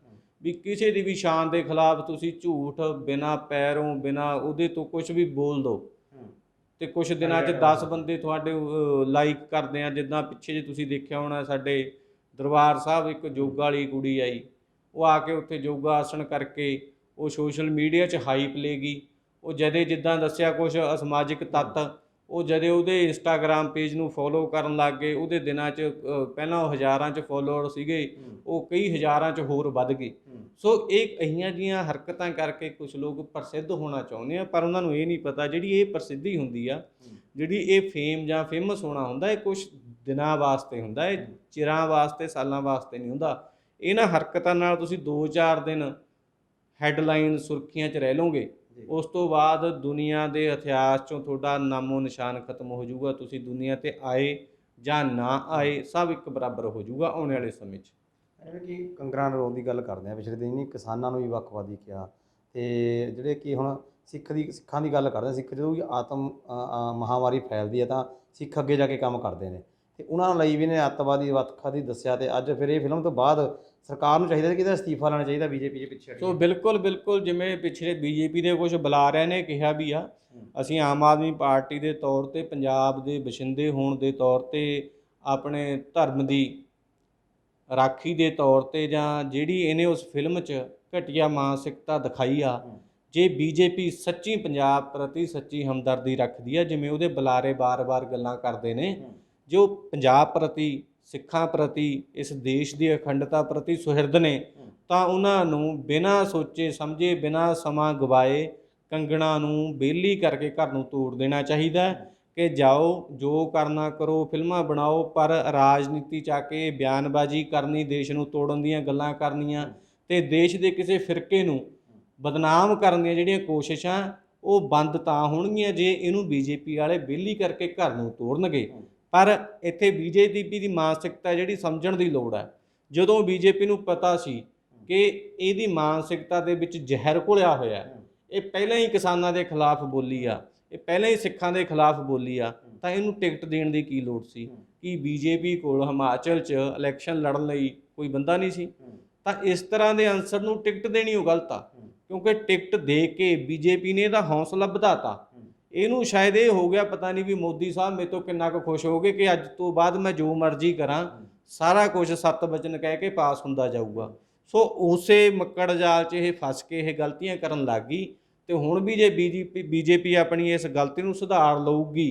ਵੀ ਕਿਸੇ ਦੀ ਵੀ ਸ਼ਾਨ ਦੇ ਖਿਲਾਫ ਤੁਸੀਂ ਝੂਠ ਬਿਨਾ ਪੈਰੋਂ ਬਿਨਾ ਉਹਦੇ ਤੋਂ ਕੁਝ ਵੀ ਬੋਲ ਦਿਓ। ਤੇ ਕੁਝ ਦਿਨਾਂ 'ਚ 10 ਬੰਦੇ ਤੁਹਾਡੇ ਲਾਈਕ ਕਰਦੇ ਆ। ਜਿੱਦਾਂ ਪਿੱਛੇ ਜੇ ਤੁਸੀਂ ਦੇਖਿਆ ਹੋਣਾ ਸਾਡੇ ਦਰਬਾਰ ਸਾਹਿਬ ਇੱਕ ਯੋਗਾ ਵਾਲੀ ਕੁੜੀ ਆਈ। ਉਹ ਆ ਕੇ ਉੱਥੇ ਯੋਗਾ ਆਸਣ ਕਰਕੇ ਉਹ ਸੋਸ਼ਲ ਮੀਡੀਆ 'ਚ ਹਾਈਪ ਲੈ ਗਈ। ਉਹ ਜਦੇ ਜਿੱਦਾਂ ਦੱਸਿਆ ਕੁਝ ਅਸਮਾਜਿਕ ਤੱਤ ਉਹ ਜਦੇ ਉਹਦੇ ਇੰਸਟਾਗ੍ਰam ਪੇਜ ਨੂੰ ਫੋਲੋ ਕਰਨ ਲੱਗ ਗਏ ਉਹਦੇ ਦਿਨਾਂ 'ਚ ਪਹਿਲਾਂ ਉਹ ਹਜ਼ਾਰਾਂ 'ਚ ਫੋਲੋਅਰ ਸੀਗੇ ਉਹ ਕਈ ਹਜ਼ਾਰਾਂ 'ਚ ਹੋਰ ਵੱਧ ਗਏ। ਸੋ ਇਹ ਇਹੀਆਂ ਜੀਆਂ ਹਰਕਤਾਂ ਕਰਕੇ ਕੁਝ ਲੋਕ ਪ੍ਰਸਿੱਧ ਹੋਣਾ ਚਾਹੁੰਦੇ ਆ ਪਰ ਉਹਨਾਂ ਨੂੰ ਇਹ ਨਹੀਂ ਪਤਾ ਜਿਹੜੀ ਇਹ ਪ੍ਰਸਿੱਧੀ ਹੁੰਦੀ ਆ ਜਿਹੜੀ ਇਹ ਫੇਮ ਜਾਂ ਫੇਮਸ ਹੋਣਾ ਹੁੰਦਾ ਇਹ ਕੁਝ ਦਿਨਾਂ ਵਾਸਤੇ ਹੁੰਦਾ ਇਹ ਚਿਰਾਂ ਵਾਸਤੇ ਸਾਲਾਂ ਵਾਸਤੇ ਨਹੀਂ ਹੁੰਦਾ। ਇਹਨਾਂ ਹਰਕਤਾਂ ਨਾਲ ਤੁਸੀਂ 2-4 ਦਿਨ ਹੈਡਲਾਈਨ ਸੁਰਖੀਆਂ 'ਚ ਰਹਿ ਲਓਗੇ। ਉਸ ਤੋਂ ਬਾਅਦ ਦੁਨੀਆ ਦੇ ਇਤਿਹਾਸ 'ਚੋਂ ਤੁਹਾਡਾ ਨਾਮੋ ਨਿਸ਼ਾਨ ਖਤਮ ਹੋ ਜਾਊਗਾ। ਤੁਸੀਂ ਦੁਨੀਆ ਤੇ ਆਏ ਜਾਂ ਨਾ ਆਏ ਸਭ ਇੱਕ ਬਰਾਬਰ ਹੋ ਜਾਊਗਾ ਆਉਣ ਵਾਲੇ ਸਮੇਂ 'ਚ। ਜਿਵੇਂ ਕਿ ਕੰਗਰਾਂ ਨਰੋਂ ਦੀ ਗੱਲ ਕਰਦੇ ਆ ਪਿਛਲੇ ਦਿਨ ਹੀ ਕਿਸਾਨਾਂ ਨੂੰ ਵੀ ਵੱਖਵਾਦੀ ਕਿਹਾ। ਤੇ ਜਿਹੜੇ ਕਿ ਹੁਣ ਸਿੱਖ ਦੀ ਸਿੱਖਾਂ ਦੀ ਗੱਲ ਕਰਦੇ ਸਿੱਖ ਜਦੋਂ ਵੀ ਆਤਮ ਅ, ਮਹਾਮਾਰੀ ਫੈਲਦੀ ਹੈ ਤਾਂ ਸਿੱਖ ਅੱਗੇ ਜਾ ਕੇ ਕੰਮ ਕਰਦੇ ਨੇ। ਤੇ ਉਹਨਾਂ ਲਈ ਵੀ ਨੇ ਅੱਤਵਾਦੀ ਵੱਖਵਾਦੀ ਦੱਸਿਆ ਤੇ ਅੱਜ ਫਿਰ ਇਹ ਫਿਲਮ ਤੋਂ ਬਾਅਦ ਸਰਕਾਰ ਨੂੰ ਚਾਹੀਦਾ ਕਿ ਇਹਦਾ ਅਸਤੀਫਾ ਲੈਣਾ ਚਾਹੀਦਾ ਬੀਜੇਪੀ ਦੇ ਪਿੱਛੇ ਸੋ। ਬਿਲਕੁਲ ਬਿਲਕੁਲ ਜਿਵੇਂ ਪਿਛਲੇ ਬੀਜੇਪੀ ਦੇ ਕੁਝ ਬੁਲਾ ਰਹੇ ਨੇ ਕਿਹਾ ਵੀ ਆ ਅਸੀਂ ਆਮ ਆਦਮੀ ਪਾਰਟੀ ਦੇ ਤੌਰ ਤੇ ਪੰਜਾਬ ਦੇ ਵਸਿੰਦੇ ਹੋਣ ਦੇ ਤੌਰ ਤੇ ਆਪਣੇ ਧਰਮ ਦੀ ਰਾਖੀ ਦੇ ਤੌਰ ਤੇ ਜਾਂ ਜਿਹੜੀ ਇਹਨੇ ਉਸ ਫਿਲਮ 'ਚ ਘਟੀਆ ਮਾਨਸਿਕਤਾ ਦਿਖਾਈ ਆ ਜੇ ਬੀਜੇਪੀ ਸੱਚੀ ਪੰਜਾਬ ਪ੍ਰਤੀ ਸੱਚੀ ਹਮਦਰਦੀ ਰੱਖਦੀ ਆ ਜਿਵੇਂ ਉਹਦੇ ਬੁਲਾਰੇ ਬਾਰ-ਬਾਰ ਗੱਲਾਂ ਕਰਦੇ ਨੇ ਜੋ ਪੰਜਾਬ ਪ੍ਰਤੀ ਸਿੱਖਾਂ ਪ੍ਰਤੀ, ਇਸ ਦੇਸ਼ ਦੀ ਅਖੰਡਤਾ ਪ੍ਰਤੀ ਸੁਹਿਰਦ ਨੇ, ਤਾਂ ਉਹਨਾਂ ਨੂੰ ਬਿਨਾਂ ਸੋਚੇ, ਸਮਝੇ, ਬਿਨਾਂ ਸਮਾਂ ਗਵਾਏ ਕੰਗਣਾ ਨੂੰ ਬੇਲੀ ਕਰਕੇ ਘਰ ਨੂੰ ਤੋੜ ਦੇਣਾ ਚਾਹੀਦਾ ਕਿ ਜਾਓ, ਜੋ ਕਰਨਾ ਕਰੋ, ਫਿਲਮਾਂ ਬਣਾਓ, ਪਰ ਰਾਜਨੀਤੀ ਚ ਆ ਕੇ ਬਿਆਨਬਾਜ਼ੀ ਕਰਨੀ, ਦੇਸ਼ ਨੂੰ ਤੋੜਨ ਦੀਆਂ ਗੱਲਾਂ ਕਰਨੀਆਂ ਤੇ ਦੇਸ਼ ਦੇ ਕਿਸੇ ਫਿਰਕੇ ਨੂੰ ਬਦਨਾਮ ਕਰਨ ਦੀਆਂ ਜਿਹੜੀਆਂ ਕੋਸ਼ਿਸ਼ਾਂ ਉਹ ਬੰਦ ਤਾਂ ਹੋਣਗੀਆਂ ਜੇ ਇਹਨੂੰ ਬੀਜੇਪੀ ਵਾਲੇ ਬੇਲੀ ਕਰਕੇ ਘਰ ਨੂੰ ਤੋੜਨਗੇ। ਪਰ ਇੱਥੇ ਬੀਜੇਪੀ ਦੀ ਮਾਨਸਿਕਤਾ ਜਿਹੜੀ ਸਮਝਣ ਦੀ ਲੋੜ ਹੈ। ਜਦੋਂ ਬੀਜੇਪੀ ਨੂੰ ਪਤਾ ਸੀ ਕਿ ਇਹਦੀ ਮਾਨਸਿਕਤਾ ਦੇ ਵਿੱਚ ਜ਼ਹਿਰ ਘੁਲਿਆ ਹੋਇਆ ਹੈ, ਇਹ ਪਹਿਲਾਂ ਹੀ ਕਿਸਾਨਾਂ ਦੇ ਖਿਲਾਫ ਬੋਲੀ ਆ, ਇਹ ਪਹਿਲਾਂ ਹੀ ਸਿੱਖਾਂ ਦੇ ਖਿਲਾਫ ਬੋਲੀ ਆ, ਤਾਂ ਇਹਨੂੰ ਟਿਕਟ ਦੇਣ ਦੀ ਕੀ ਲੋੜ ਸੀ? ਕਿ ਬੀਜੇਪੀ ਕੋਲ ਹਿਮਾਚਲ 'ਚ ਇਲੈਕਸ਼ਨ ਲੜਨ ਲਈ ਕੋਈ ਬੰਦਾ ਨਹੀਂ ਸੀ? ਤਾਂ ਇਸ ਤਰ੍ਹਾਂ ਦੇ ਅਨਸਰ ਨੂੰ ਟਿਕਟ ਦੇਣੀ ਉਹ ਗਲਤ ਆ, ਕਿਉਂਕਿ ਟਿਕਟ ਦੇ ਕੇ ਬੀਜੇਪੀ ਨੇ ਇਹਦਾ ਹੌਸਲਾ ਵਧਾਤਾ। ਇਹਨੂੰ ਸ਼ਾਇਦ ਇਹ ਹੋ ਗਿਆ, ਪਤਾ ਨਹੀਂ ਵੀ ਮੋਦੀ ਸਾਹਿਬ ਮੇਰੇ ਤੋਂ ਕਿੰਨਾ ਕੁ ਖੁਸ਼ ਹੋਗੇ ਕਿ ਅੱਜ ਤੋਂ ਬਾਅਦ ਮੈਂ ਜੋ ਮਰਜ਼ੀ ਕਰਾਂ, ਸਾਰਾ ਕੁਝ ਸੱਤ ਵਚਨ ਕਹਿ ਕੇ ਪਾਸ ਹੁੰਦਾ ਜਾਊਗਾ। ਸੋ ਉਸੇ ਮੱਕੜ ਜਾਲ 'ਚ ਇਹ ਫਸ ਕੇ ਇਹ ਗਲਤੀਆਂ ਕਰਨ ਲੱਗ ਗਈ ਤੇ ਹੁਣ ਵੀ ਜੇ ਬੀਜੇਪੀ ਬੀਜੇਪੀ ਆਪਣੀ ਇਸ ਗਲਤੀ ਨੂੰ ਸੁਧਾਰ ਲਊਗੀ,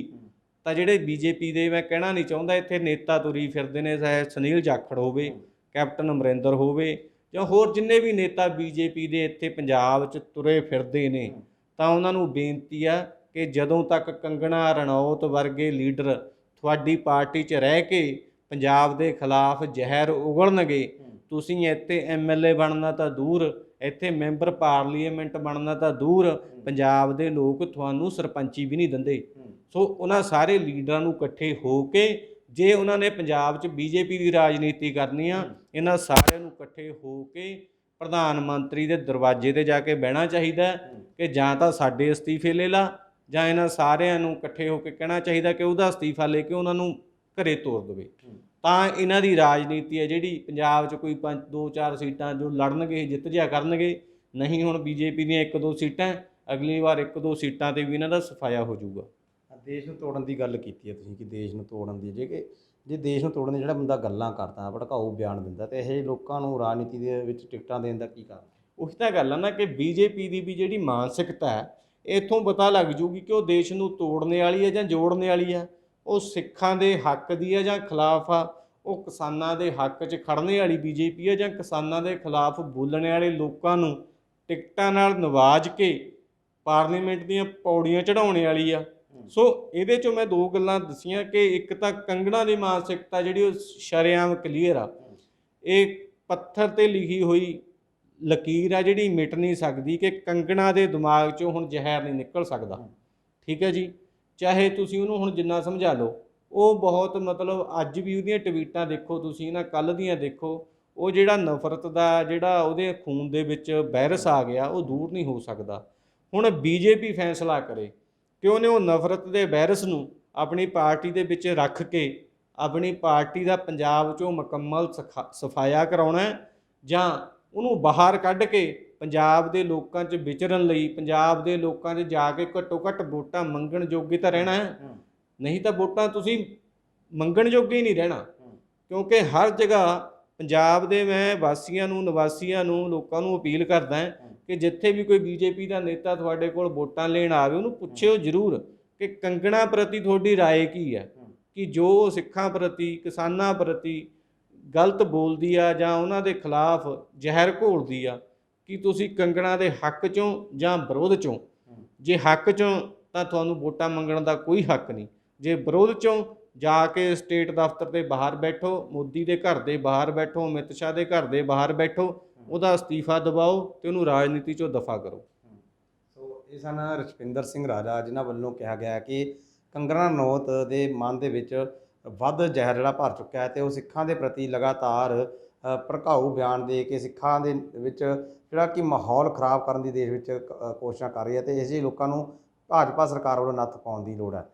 ਤਾਂ ਜਿਹੜੇ ਬੀਜੇਪੀ ਦੇ ਮੈਂ ਕਹਿਣਾ ਨਹੀਂ ਚਾਹੁੰਦਾ, ਇੱਥੇ ਨੇਤਾ ਤੁਰੀ ਫਿਰਦੇ ਨੇ, ਚਾਹੇ ਸੁਨੀਲ ਜਾਖੜ ਹੋਵੇ, ਕੈਪਟਨ ਅਮਰਿੰਦਰ ਹੋਵੇ, ਜਾਂ ਹੋਰ ਜਿੰਨੇ ਵੀ ਨੇਤਾ ਬੀਜੇਪੀ ਦੇ ਇੱਥੇ ਪੰਜਾਬ 'ਚ ਤੁਰੇ ਫਿਰਦੇ ਨੇ, ਤਾਂ ਉਹਨਾਂ ਨੂੰ ਬੇਨਤੀ ਆ ਕਿ ਜਦੋਂ ਤੱਕ ਕੰਗਣਾ ਰਣੌਤ ਵਰਗੇ ਲੀਡਰ ਤੁਹਾਡੀ ਪਾਰਟੀ 'ਚ ਰਹਿ ਕੇ ਪੰਜਾਬ ਦੇ ਖਿਲਾਫ ਜ਼ਹਿਰ ਉਗਲਣਗੇ, ਤੁਸੀਂ ਇੱਥੇ ਐਮਐਲਏ ਬਣਨਾ ਤਾਂ ਦੂਰ, ਇੱਥੇ ਮੈਂਬਰ ਪਾਰਲੀਮੈਂਟ ਬਣਨਾ ਤਾਂ ਦੂਰ, ਪੰਜਾਬ ਦੇ ਲੋਕ ਤੁਹਾਨੂੰ ਸਰਪੰਚੀ ਵੀ ਨਹੀਂ ਦਿੰਦੇ। ਸੋ ਉਹਨਾਂ ਸਾਰੇ ਲੀਡਰਾਂ ਨੂੰ ਇਕੱਠੇ ਹੋ ਕੇ ਜੇ ਉਹਨਾਂ ਨੇ ਪੰਜਾਬ 'ਚ ਬੀਜੇਪੀ ਦੀ ਰਾਜਨੀਤੀ ਕਰਨੀ ਆ, ਇਹਨਾਂ ਸਾਰਿਆਂ ਨੂੰ ਇਕੱਠੇ ਹੋ ਕੇ ਪ੍ਰਧਾਨ ਮੰਤਰੀ ਦੇ ਦਰਵਾਜ਼ੇ ਤੇ ਜਾ ਕੇ ਬਹਿਣਾ ਚਾਹੀਦਾ ਕਿ ਜਾਂ ਤਾਂ ਸਾਡੇ ਅਸਤੀਫੇ ਲੈ ਲਾ ਜਾਂ ਇਹਨਾਂ ਸਾਰਿਆਂ ਨੂੰ ਇਕੱਠੇ ਹੋ ਕੇ ਕਹਿਣਾ ਚਾਹੀਦਾ ਕਿ ਉਹਦਾ ਅਸਤੀਫਾ ਲੈ ਕੇ ਉਹਨਾਂ ਨੂੰ ਘਰੇ ਤੋਰ ਦੇਵੇ। ਤਾਂ ਇਹਨਾਂ ਦੀ ਰਾਜਨੀਤੀ ਹੈ ਜਿਹੜੀ ਪੰਜਾਬ 'ਚ ਕੋਈ ਪੰਜ ਦੋ ਚਾਰ ਸੀਟਾਂ ਜੋ ਲੜਨਗੇ ਜਿੱਤ ਜਿਆ ਕਰਨਗੇ ਨਹੀਂ ਹੁਣ ਬੀਜੇਪੀ ਦੀਆਂ ਇੱਕ ਦੋ ਸੀਟਾਂ ਅਗਲੀ ਵਾਰ ਇੱਕ ਦੋ ਸੀਟਾਂ ਤੇ ਵੀ ਇਹਨਾਂ ਦਾ ਸਫਾਇਆ ਹੋ ਜਾਊਗਾ। ਦੇਸ਼ ਨੂੰ ਤੋੜਨ ਦੀ ਗੱਲ ਕੀਤੀ ਹੈ ਤੁਸੀਂ ਕਿ ਦੇਸ਼ ਨੂੰ ਤੋੜਨ ਦੀ ਜੇ ਕਿ ਜੇ ਦੇਸ਼ ਨੂੰ ਤੋੜਨ ਦੀ ਜਿਹੜਾ ਬੰਦਾ ਗੱਲਾਂ ਕਰਦਾ ਭੜਕਾਊ ਬਿਆਨ ਦਿੰਦਾ ਤੇ ਇਹ ਲੋਕਾਂ ਨੂੰ ਰਾਜਨੀਤੀ ਦੇ ਵਿੱਚ ਟਿਕਟਾਂ ਦੇਣ ਦਾ ਕੀ ਕਾਰਨ? ਉਹੀ ਤਾਂ ਗੱਲ ਆ ਨਾ ਕਿ ਬੀਜੇਪੀ ਦੀ ਵੀ ਜਿਹੜੀ ਮਾਨਸਿਕਤਾ ਹੈ ਇੱਥੋਂ ਪਤਾ ਲੱਗ ਜੂਗੀ ਕਿ ਉਹ ਦੇਸ਼ ਨੂੰ ਤੋੜਨੇ ਵਾਲੀ ਹੈ ਜਾਂ ਜੋੜਨੇ ਵਾਲੀ ਹੈ। ਉਹ ਸਿੱਖਾਂ ਦੇ ਹੱਕ ਦੀ ਹੈ ਜਾਂ ਖਿਲਾਫ ਆ। ਉਹ ਕਿਸਾਨਾਂ ਦੇ ਹੱਕ 'ਚ ਖੜਨੇ ਵਾਲੀ ਬੀਜੇਪੀ ਹੈ ਜਾਂ ਕਿਸਾਨਾਂ ਦੇ ਖਿਲਾਫ ਬੋਲਣ ਵਾਲੇ ਲੋਕਾਂ ਨੂੰ ਟਿਕਟਾਂ ਨਾਲ ਨਵਾਜ ਕੇ ਪਾਰਲੀਮੈਂਟ ਦੀਆਂ ਪੌੜੀਆਂ ਚੜਾਉਣੇ ਵਾਲੀ ਆ। ਸੋ ਇਹਦੇ ਚੋਂ ਮੈਂ ਦੋ ਗੱਲਾਂ ਦਸੀਆਂ ਕਿ ਇੱਕ ਤਾਂ ਕੰਗਣਾ ਦੀ ਮਾਨਸਿਕਤਾ ਜਿਹੜੀ ਉਹ ਸ਼ਰੇਆਮ ਕਲੀਅਰ ਆ। ਇਹ ਪੱਥਰ ਤੇ ਲਿਖੀ ਹੋਈ ਲਕੀਰ ਆ ਜਿਹੜੀ ਮਿਟ ਨਹੀਂ ਸਕਦੀ ਕਿ ਕੰਗਣਾ ਦੇ ਦਿਮਾਗ 'ਚੋਂ ਹੁਣ ਜ਼ਹਿਰ ਨਹੀਂ ਨਿਕਲ ਸਕਦਾ। ਠੀਕ ਹੈ ਜੀ? ਚਾਹੇ ਤੁਸੀਂ ਉਹਨੂੰ ਹੁਣ ਜਿੰਨਾ ਸਮਝਾ ਲਓ ਉਹ ਬਹੁਤ ਮਤਲਬ ਅੱਜ ਵੀ ਉਹਦੀਆਂ ਟਵੀਟਾਂ ਦੇਖੋ ਤੁਸੀਂ ਨਾ ਕੱਲ ਦੀਆਂ ਦੇਖੋ ਉਹ ਜਿਹੜਾ ਨਫ਼ਰਤ ਦਾ ਜਿਹੜਾ ਉਹਦੇ ਖੂਨ ਦੇ ਵਿੱਚ ਵਾਇਰਸ ਆ ਗਿਆ ਉਹ ਦੂਰ ਨਹੀਂ ਹੋ ਸਕਦਾ। ਹੁਣ ਬੀਜੇਪੀ ਫੈਸਲਾ ਕਰੇ ਕਿ ਉਹਨੇ ਉਹ ਨਫ਼ਰਤ ਦੇ ਵਾਇਰਸ ਨੂੰ ਆਪਣੀ ਪਾਰਟੀ ਦੇ ਵਿੱਚ ਰੱਖ ਕੇ ਆਪਣੀ ਪਾਰਟੀ ਦਾ ਪੰਜਾਬ 'ਚੋਂ ਮੁਕੰਮਲ ਸਫਾਇਆ ਕਰਾਉਣਾ ਜਾਂ ਉਹਨੂੰ ਬਾਹਰ ਕੱਢ ਕੇ ਪੰਜਾਬ ਦੇ ਲੋਕਾਂ 'ਚ ਵਿਚਰਨ ਲਈ ਪੰਜਾਬ ਦੇ ਲੋਕਾਂ 'ਚ ਜਾ ਕੇ ਘੱਟੋ ਘੱਟ ਵੋਟਾਂ ਮੰਗਣ ਜੋਗੇ ਤਾਂ ਰਹਿਣਾ ਹੈ ਨਹੀਂ ਤਾਂ ਵੋਟਾਂ ਤੁਸੀਂ ਮੰਗਣ ਜੋਗੇ ਹੀ ਨਹੀਂ ਰਹਿਣਾ ਕਿਉਂਕਿ ਹਰ ਜਗ੍ਹਾ ਪੰਜਾਬ ਦੇ ਮੈਂ ਵਾਸੀਆਂ ਨੂੰ ਨਿਵਾਸੀਆਂ ਨੂੰ ਲੋਕਾਂ ਨੂੰ ਅਪੀਲ ਕਰਦਾ ਹਾਂ ਕਿ ਜਿੱਥੇ ਵੀ ਕੋਈ ਬੀਜੇਪੀ ਦਾ ਨੇਤਾ ਤੁਹਾਡੇ ਕੋਲ ਵੋਟਾਂ ਲੈਣ ਆਵੇ ਉਹਨੂੰ ਪੁੱਛਿਓ ਜ਼ਰੂਰ ਕਿ ਕੰਗਣਾ ਪ੍ਰਤੀ ਤੁਹਾਡੀ رائے ਕੀ ਹੈ ਕਿ ਜੋ ਸਿੱਖਾਂ ਪ੍ਰਤੀ ਕਿਸਾਨਾਂ ਪ੍ਰਤੀ ਗਲਤ ਬੋਲਦੀ ਆ ਜਾਂ ਉਹਨਾਂ ਦੇ ਖਿਲਾਫ ਜ਼ਹਿਰ ਘੋਲਦੀ ਆ ਕਿ ਤੁਸੀਂ ਕੰਗਣਾ ਦੇ ਹੱਕ ਚੋਂ ਜਾਂ ਵਿਰੋਧ ਚੋਂ? ਜੇ ਹੱਕ ਚੋਂ ਤਾਂ ਤੁਹਾਨੂੰ ਵੋਟਾਂ ਮੰਗਣ ਦਾ ਕੋਈ ਹੱਕ ਨਹੀਂ। ਜੇ ਵਿਰੋਧ ਚੋਂ ਜਾ ਕੇ ਸਟੇਟ ਦਫ਼ਤਰ ਦੇ ਬਾਹਰ ਬੈਠੋ ਮੋਦੀ ਦੇ ਘਰ ਦੇ ਬਾਹਰ ਬੈਠੋ ਅਮਿਤ ਸ਼ਾਹ ਦੇ ਘਰ ਦੇ ਬਾਹਰ ਬੈਠੋ ਉਹਦਾ ਅਸਤੀਫਾ ਦਿਵਾਓ ਤੇ ਉਹਨੂੰ ਰਾਜਨੀਤੀ ਚੋਂ ਦਫਾ ਕਰੋ। ਸੋ ਇਹ ਸਨ ਰਛਪਿੰਦਰ ਸਿੰਘ ਰਾਜਾ ਜਿਨ੍ਹਾਂ ਵੱਲੋਂ ਕਿਹਾ ਗਿਆ ਕਿ ਕੰਗਣਾ ਰਣੌਤ ਦੇ ਮਨ ਦੇ ਵਿੱਚ ਵੱਧ ਜ਼ਹਿਰ ਜਿਹੜਾ ਭਰ ਚੁੱਕਾ ਹੈ ਤੇ ਉਹ ਸਿੱਖਾਂ ਦੇ ਪ੍ਰਤੀ ਲਗਾਤਾਰ ਭੜਕਾਊ ਬਿਆਨ ਦੇ ਕੇ ਸਿੱਖਾਂ ਦੇ ਵਿੱਚ ਜਿਹੜਾ ਕਿ ਮਾਹੌਲ ਖਰਾਬ ਕਰਨ ਦੀ ਦੇਸ਼ ਵਿੱਚ ਕ- ਅ, ਕੋਸ਼ਿਸ਼ਾਂ ਕਰ ਰਹੀ ਹੈ ਤੇ ਇਸ ਜਿਹੇ ਲੋਕਾਂ ਨੂੰ ਭਾਜਪਾ ਸਰਕਾਰ ਵੱਲੋਂ ਨੱਥ ਪਾਉਣ ਦੀ ਲੋੜ ਹੈ।